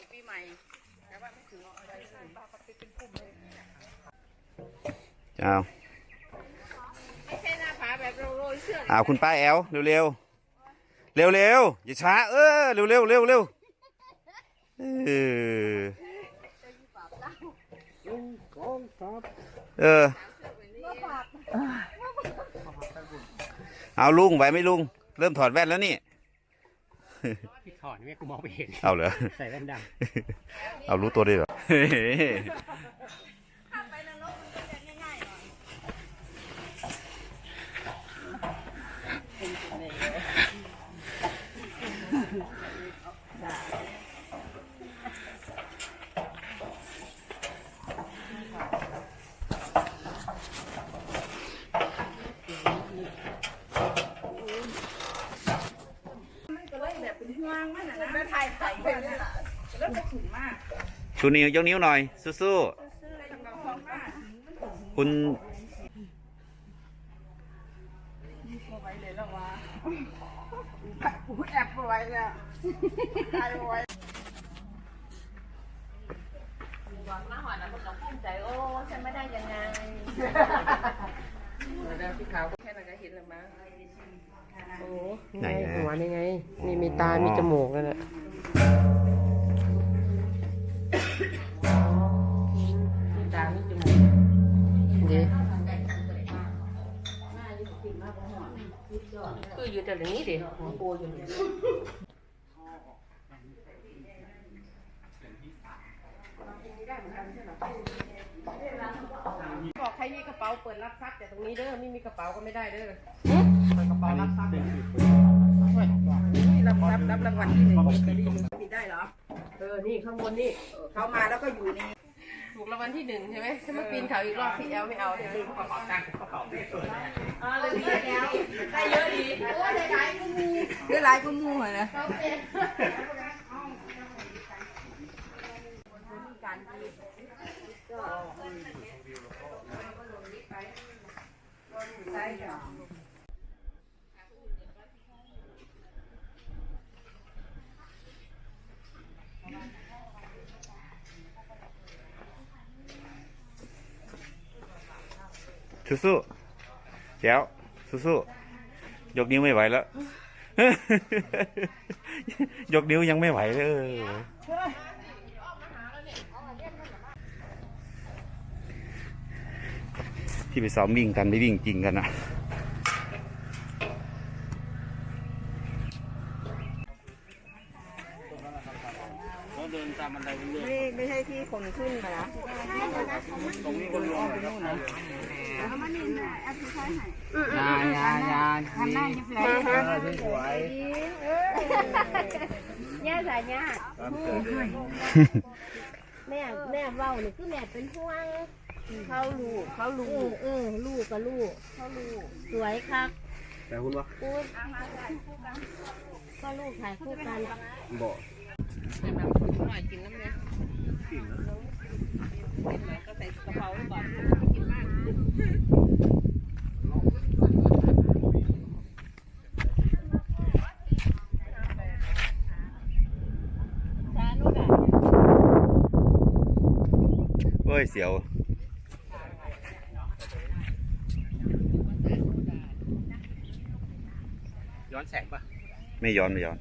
อนปีใหม่แต่ว่าไม่ถึงอะไรเลยบ้าปฏิเป็นกลุ่มเลยเอาไม่ใช่หน้าผาแบบโรยๆเชือกเอาคุณป้าแอลเร็วเร็วเร็วเร็วๆอย่าช้า เออเร็วเร็วเร็วเร็วเออเออเอาลุงไหวไหมลุง เริ่มถอดแว่นแล้วนี่พี่ ถอนเนี่ยกูมองไม่เห็นเอาเหรอ ใส่แว่นดเอารู้ตัวด้วยเหรอ ข้ามไปนรกมันก็จะง่ายๆหน่อย มันก็เลยแบบเป็นห่วงมันนะนะถ่ายถ่ายไปเลยล่ะแล้วก็ถึงมาก ชูนิ้วยกนิ้วหน่อย สู้ซื้ออะไรกับของมากๆคุณไว้เลยแล้ววะกูแอบไว้เนี่ยถ่ายไว้บอกมาหอนะมันก็ภูมิใจโอ้ฉันไม่ได้ยังไงเดี๋ยวพี่ขาวแค่นั้นก็เห็นแล้วมั้งโอ้ไหนำนะหัวนี่ไงมีมีตา มีจมูกนั่นแหละ คืออยู่แต่อย่างนี้ดิหัวโปอยู่เนี่ยบอกใครมีกระเป๋าเปิดรับทรัพย์แต่ตรงนี้เด้อไม่มีกระเป๋าก็ไม่ได้เด้อเปิดกระเป๋ารับทรัพย์นี่รับทรัพย์รับรางวัลที่หนึ่งมีได้เหรอเออนี่ข้างบนนี่เขามาแล้วก็อยู่ใน ถูกรางวัลที่หนึ่งใช่ไหมถ้ามาปีนเขาอีกรอบพี่แอลไม่เอาเนี่ยลืมกระเป๋าตังค์กระเป๋าไม่เปิดอ่าเลยพี่แอลได้เยอะดีโอ้ได้หลายกุมูได้หลายกุมูเหรอนะการดีก็ได้ค่ะ สู้ๆเดี๋วสู้ๆยกนิ้วไม่ไหวแล้ว ยกนิ้วยังไม่ไหวเลยที่ไปซ้อมวิ่งกันไม่วิ่งจริงกันนะไม่ไม่ใช่ที่คนขึ้นนะตรงนี้คนอ้อไปนู่นนะ นนี่นะแอปพลิเคชันไหนยายายาทำหน้ายิ้มเลยสวยย่าสายญาติแม่แม่เว้านี่คือแม่เป็นห่วงเขาลูกเขาลูกเออลูกกับลูกเขาลูกสวยครับแต่คุณวะกูก็ลูกถ่ายคู่กันบอกหน่อยกินน้ำเนี่ยกินแล้วก็ใส่กระเพราไว้ก่อนกินมากชาโน่ด่ะ เฮ้ย เสียว ย้อนแสงปะไม่ย้อน ไม่ย้อน